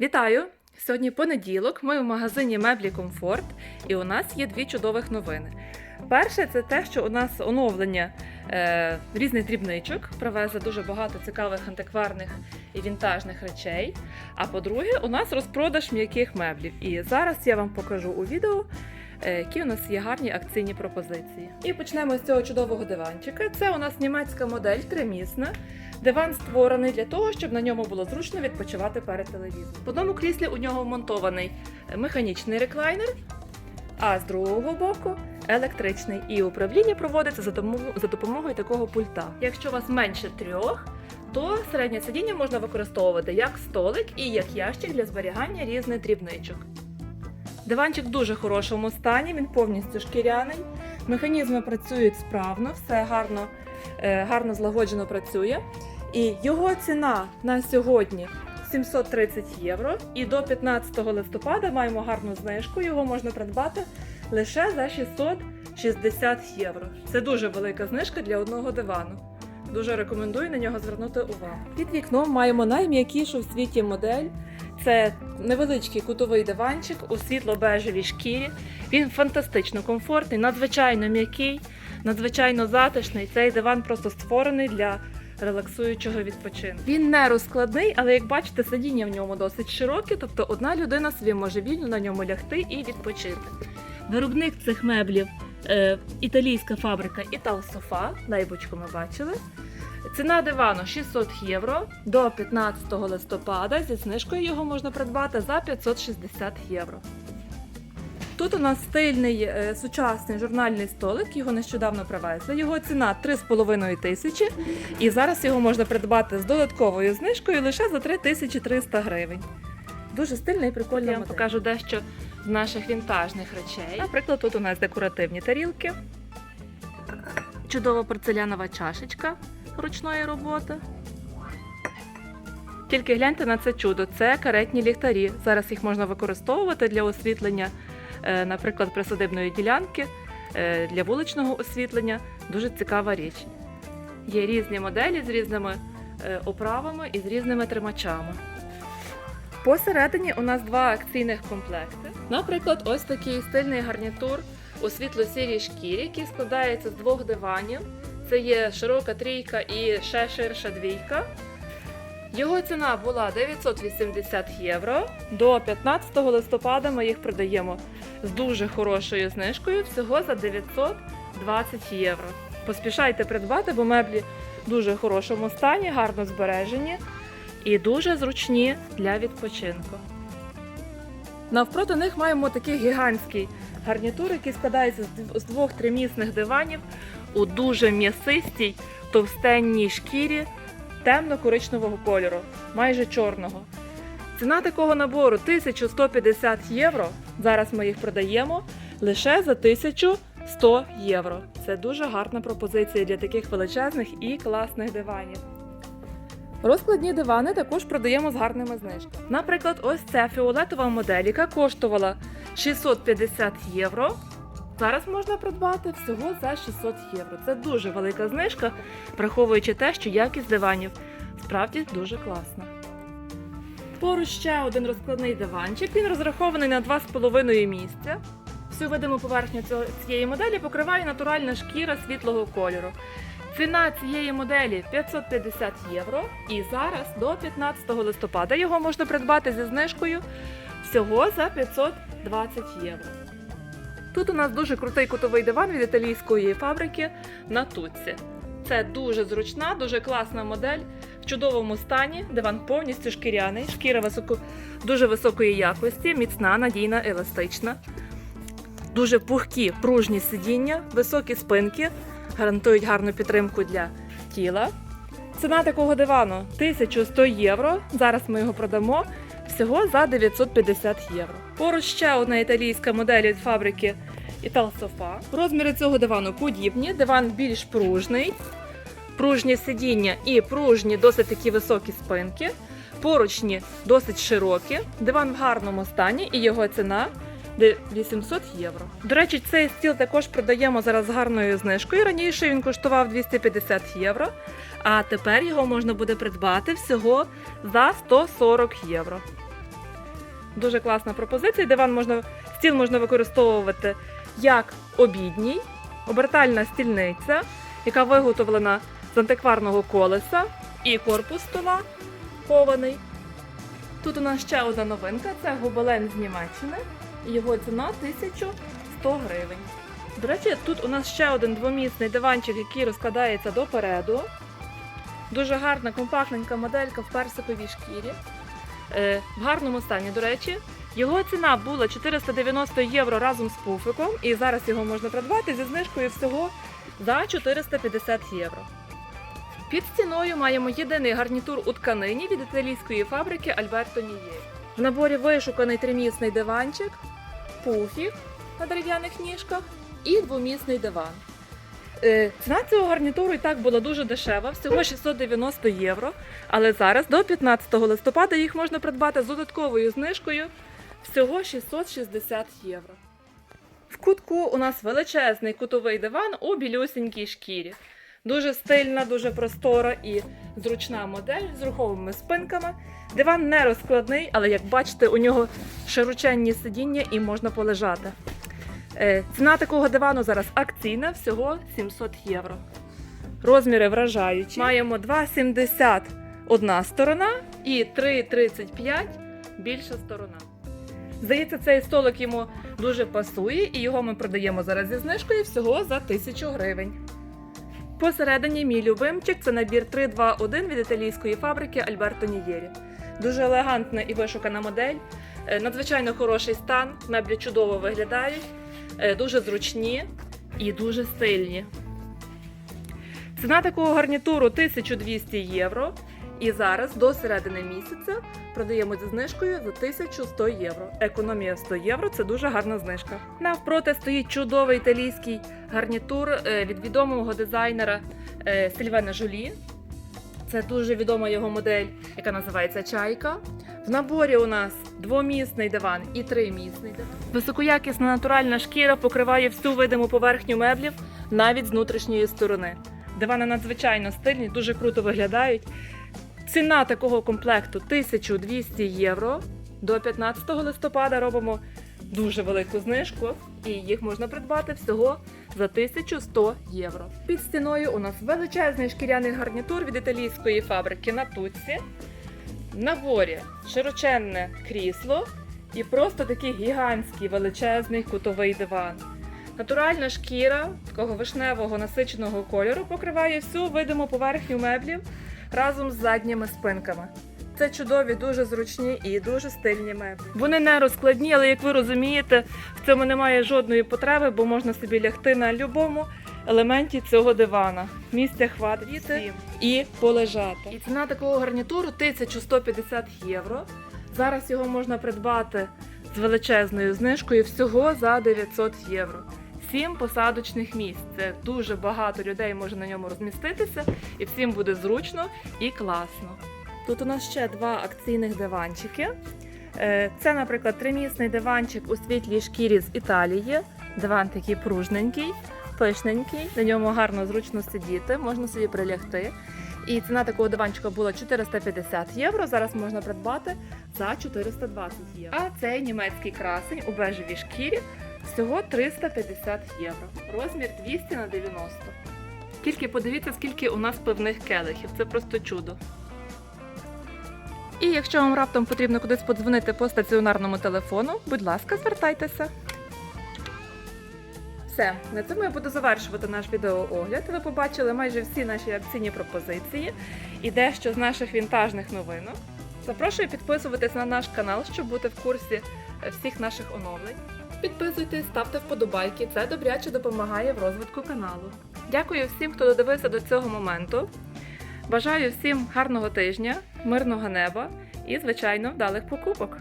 Вітаю! Сьогодні понеділок. Ми в магазині меблі Комфорт, і у нас є дві чудових новини. Перше, це те, що у нас оновлення е, різних дрібничок, привезли дуже багато цікавих антикварних і вінтажних речей. А по-друге, у нас розпродаж м'яких меблів. І зараз я вам покажу у відео, які у нас є гарні акційні пропозиції. І почнемо з цього чудового диванчика. Це у нас німецька модель тримісна. Диван створений для того, щоб на ньому було зручно відпочивати перед телевізором. В одному кріслі у нього вмонтований механічний реклайнер, а з другого боку електричний. І управління проводиться за допомогою такого пульта. Якщо у вас менше трьох, то середнє сидіння можна використовувати як столик і як ящик для зберігання різних дрібничок. Диванчик в дуже хорошому стані, він повністю шкіряний. Механізми працюють справно, все гарно, е, гарно злагоджено працює. І його ціна на сьогодні 730 євро. І до 15 листопада маємо гарну знижку. Його можна придбати лише за 660 євро. Це дуже велика знижка для одного дивану. Дуже рекомендую на нього звернути увагу. Під вікном маємо найм'якішу в світі модель. Це невеличкий кутовий диванчик у світло-бежевій шкірі. Він фантастично комфортний, надзвичайно м'який, надзвичайно затишний. Цей диван просто створений для релаксуючого відпочинку. Він не розкладний, але як бачите, сидіння в ньому досить широке, тобто одна людина собі може вільно на ньому лягти і відпочити. Виробник цих меблів е, італійська фабрика Італсофа, лейбочку ми бачили. Ціна дивану 600 євро. До 15 листопада зі знижкою його можна придбати за 560 євро. Тут у нас стильний е, сучасний журнальний столик, його нещодавно привезли. Його ціна 3,5 тисячі, і зараз його можна придбати з додатковою знижкою лише за 3300 гривень. Дуже стильна і прикольна. Я вам покажу дещо з наших вінтажних речей. Наприклад, тут у нас декоративні тарілки, чудова порцелянова чашечка ручної роботи. Тільки гляньте на це чудо. Це каретні ліхтарі. Зараз їх можна використовувати для освітлення, е, наприклад, присадибної ділянки, е, для вуличного освітлення. Дуже цікава річ. Є різні моделі з різними е, оправами і з різними тримачами. Посередині у нас два акційних комплекти. Наприклад, ось такий стильний гарнітур у світло-сірій шкірі, який складається з двох диванів. Це є широка трійка і ще ширша двійка. Його ціна була 980 євро. До 15 листопада ми їх продаємо з дуже хорошою знижкою, всього за 920 євро. Поспішайте придбати, бо меблі в дуже хорошому стані, гарно збережені і дуже зручні для відпочинку. Навпроти них маємо такий гігантський гарнітур, який складається з дв- двох тримісних диванів у дуже м'ясистій, товстенній шкірі темно-коричневого кольору, майже чорного. Ціна такого набору 1150 євро. Зараз ми їх продаємо лише за 1100 євро. Це дуже гарна пропозиція для таких величезних і класних диванів. Розкладні дивани також продаємо з гарними знижками. Наприклад, ось ця фіолетова модель, яка коштувала 650 євро. Зараз можна придбати всього за 600 євро. Це дуже велика знижка, враховуючи те, що якість диванів справді дуже класна. Поруч ще один розкладний диванчик. Він розрахований на 2,5 місця. Всю видиму поверхню цієї моделі покриває натуральна шкіра світлого кольору. Ціна цієї моделі 550 євро. І зараз до 15 листопада його можна придбати зі знижкою всього за 520 євро. Тут у нас дуже крутий кутовий диван від італійської фабрики Натуці. Це дуже зручна, дуже класна модель в чудовому стані. Диван повністю шкіряний, шкіра високо, дуже високої якості, міцна, надійна, еластична. Дуже пухкі, пружні сидіння, високі спинки, гарантують гарну підтримку для тіла. Ціна такого дивану 1100 євро. Зараз ми його продамо всього за 950 євро. Поруч ще одна італійська модель від фабрики Італсофа. Розміри цього дивану подібні. Диван більш пружний, пружні сидіння і пружні, досить такі високі спинки. Поручні досить широкі. Диван в гарному стані і його ціна де 800 євро. До речі, цей стіл також продаємо зараз з гарною знижкою. Раніше він коштував 250 євро, а тепер його можна буде придбати всього за 140 євро. Дуже класна пропозиція. Диван можна, стіл можна використовувати як обідній, обертальна стільниця, яка виготовлена з антикварного колеса, і корпус стола кований. Тут у нас ще одна новинка це гобелен з Німеччини. Його ціна 1100 гривень. До речі, тут у нас ще один двомісний диванчик, який розкладається допереду. Дуже гарна, компактненька моделька в персиковій шкірі. Е, в гарному стані, до речі. Його ціна була 490 євро разом з пуфиком, і зараз його можна придбати зі знижкою всього за 450 євро. Під стіною маємо єдиний гарнітур у тканині від італійської фабрики Альберто Нієрі. В наборі вишуканий тримісний диванчик, пуфік на дерев'яних ніжках і двомісний диван. Е, Ціна цього гарнітуру і так була дуже дешева, всього 690 євро. Але зараз до 15 листопада їх можна придбати з додатковою знижкою всього 660 євро. В кутку у нас величезний кутовий диван у білюсінькій шкірі. Дуже стильна, дуже простора і зручна модель з руховими спинками. Диван не розкладний, але як бачите, у нього широченні сидіння і можна полежати. Е, Ціна такого дивану зараз акційна, всього 700 євро. Розміри вражаючі. Маємо 2,70 одна сторона і 3,35 більша сторона. Здається, цей столик йому дуже пасує, і його ми продаємо зараз зі знижкою всього за 1000 гривень. Посередині мій любимчик це набір 321 від італійської фабрики Альберто Нієрі. Дуже елегантна і вишукана модель, е, надзвичайно хороший стан, меблі чудово виглядають, е, дуже зручні і дуже стильні. Ціна такого гарнітуру 1200 євро. І зараз до середини місяця продаємо зі знижкою за 1100 євро. Економія в 100 євро це дуже гарна знижка. Навпроти стоїть чудовий італійський гарнітур е, від відомого дизайнера Сильвена Жулі. Це дуже відома його модель, яка називається Чайка. В наборі у нас двомісний диван і тримісний диван. Високоякісна натуральна шкіра покриває всю видиму поверхню меблів навіть з внутрішньої сторони. Дивани надзвичайно стильні, дуже круто виглядають. Ціна такого комплекту 1200 євро. До 15 листопада робимо дуже велику знижку, і їх можна придбати всього за 1100 євро. Під стіною у нас величезний шкіряний гарнітур від італійської фабрики Натуці. В наборі широченне крісло і просто такий гігантський величезний кутовий диван. Натуральна шкіра такого вишневого насиченого кольору покриває всю видиму поверхню меблів разом з задніми спинками. Це чудові, дуже зручні і дуже стильні меблі. Вони не розкладні, але як ви розумієте, в цьому немає жодної потреби, бо можна собі лягти на будь-якому елементі цього дивана. Місця хватить і полежати. І ціна такого гарнітуру 1150 євро. Зараз його можна придбати з величезною знижкою всього за 900 євро. Сім посадочних місць. Це дуже багато людей може на ньому розміститися, і всім буде зручно і класно. Тут у нас ще два акційних диванчики. Е, Це, наприклад, тримісний диванчик у світлій шкірі з Італії. Диван такий пружненький, пишненький, на ньому гарно зручно сидіти, можна собі прилягти. І ціна такого диванчика була 450 євро. Зараз можна придбати за 420 євро. А цей німецький красень у бежевій шкірі всього 350 євро. Розмір 200 на 90. Тільки подивіться, скільки у нас пивних келихів. Це просто чудо. І якщо вам раптом потрібно кудись подзвонити по стаціонарному телефону, будь ласка, звертайтеся. Все, на цьому я буду завершувати наш відеоогляд. Ви побачили майже всі наші акційні пропозиції і дещо з наших вінтажних новинок. Запрошую підписуватись на наш канал, щоб бути в курсі всіх наших оновлень. Підписуйтесь, ставте вподобайки, це добряче допомагає в розвитку каналу. Дякую всім, хто додивився до цього моменту. Бажаю всім гарного тижня, мирного неба і, звичайно, вдалих покупок.